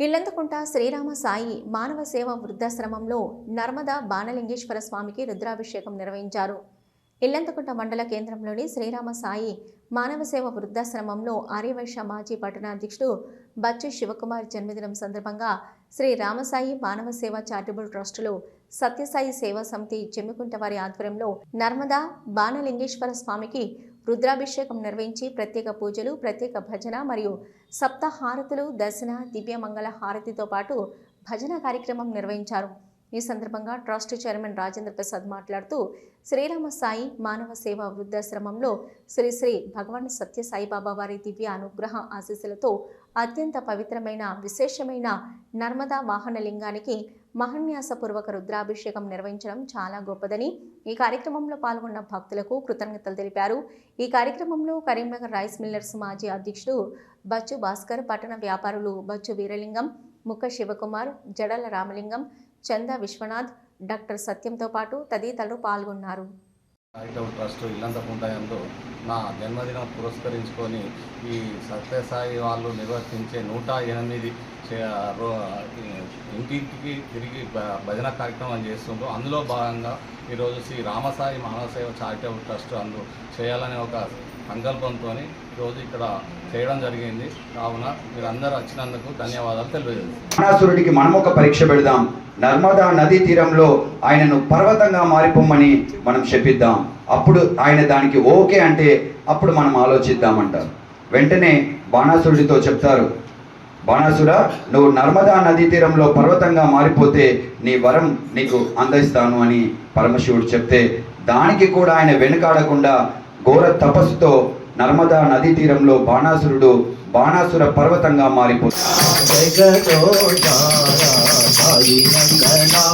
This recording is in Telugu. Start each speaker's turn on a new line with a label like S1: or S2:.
S1: ఇల్లందుకుంట శ్రీరామ సాయి మానవ సేవ వృద్ధాశ్రమంలో నర్మదా బాణలింగేశ్వర స్వామికి రుద్రాభిషేకం నిర్వహించారు. ఇల్లంతకుంట మండల కేంద్రంలోని శ్రీరామ సాయి మానవ సేవ వృద్ధాశ్రమంలో ఆర్యవైశ్య మాజీ పట్టణాధ్యక్షుడు బచ్చు శివకుమార్ జన్మదినం సందర్భంగా శ్రీ రామసాయి మానవ సేవ చారిటబుల్ ట్రస్టులో సత్యసాయి సేవా సమితి చెమ్మికుంట వారి ఆధ్వర్యంలో నర్మదా బాణలింగేశ్వర స్వామికి రుద్రాభిషేకం నిర్వహించి ప్రత్యేక పూజలు ప్రత్యేక భజన మరియు సప్తహారతులు దర్శన దివ్యమంగళ హారతితో పాటు భజన కార్యక్రమం నిర్వహించారు. ఈ సందర్భంగా ట్రస్ట్ చైర్మన్ రాజేంద్ర ప్రసాద్ మాట్లాడుతూ శ్రీరామ సాయి మానవ సేవ వృద్ధాశ్రమంలో శ్రీ శ్రీ భగవాన్ సత్య సాయిబాబా వారి దివ్య అనుగ్రహ ఆశీస్సులతో అత్యంత పవిత్రమైన విశేషమైన నర్మదా వాహన లింగానికి మహన్యాసపూర్వక రుద్రాభిషేకం నిర్వహించడం చాలా గొప్పదని ఈ కార్యక్రమంలో పాల్గొన్న భక్తులకు కృతజ్ఞతలు తెలిపారు. ఈ కార్యక్రమంలో కరీంనగర్ రైస్ మిల్లర్స్ మాజీ అధ్యక్షుడు బచ్చు భాస్కర్ పట్టణ వ్యాపారులు బచ్చు వీరలింగం ముక్క శివకుమార్ జడల రామలింగం చందా విశ్వనాథ్ డాక్టర్ సత్యంతో పాటు తదితరులు పాల్గొన్నారు.
S2: చారిటబుల్ ట్రస్ట్ ఇల్లంతకుంటాయందు నా జన్మదినం పురస్కరించుకొని ఈ సత్యసాయి వాళ్ళు నిర్వర్తించే నూట ఎనిమిది చే- రో- ఇంటింటికి తిరిగి భ- భజన కార్యక్రమం చేస్తుండ్రు. అందులో భాగంగా ఈరోజు శ్రీ రామసాయి మానవ సేవ చారిటబుల్ ట్రస్ట్ అందు చేయాలనే ఒక సంకల్పంతో ఈరోజు ఇక్కడ చేయడం జరిగింది. కావున మీరందరూ వచ్చినందుకు ధన్యవాదాలు తెలియజేస్తున్నాను.
S3: బాణాసురుడికి మనం ఒక పరీక్ష పెడదాం. నర్మదా నదీ తీరంలో ఆయనను పర్వతంగా మారిపోమ్మని మనం చెప్పిద్దాం. అప్పుడు ఆయన దానికి ఓకే అంటే అప్పుడు మనం ఆలోచిద్దామంటారు. వెంటనే బాణాసురుడితో చెప్తారు బాణాసుర నువ్వు నర్మదా నదీ తీరంలో పర్వతంగా మారిపోతే నీ వరం నీకు అందిస్తాను అని పరమశివుడు చెప్తే దానికి కూడా ఆయన వెనుకాడకుండా ఘోర తపస్సుతో నర్మదా నదీ తీరంలో బాణాసురుడు బాణాసుర పర్వతంగా మారిపోతాడు
S4: हरि मंगलाला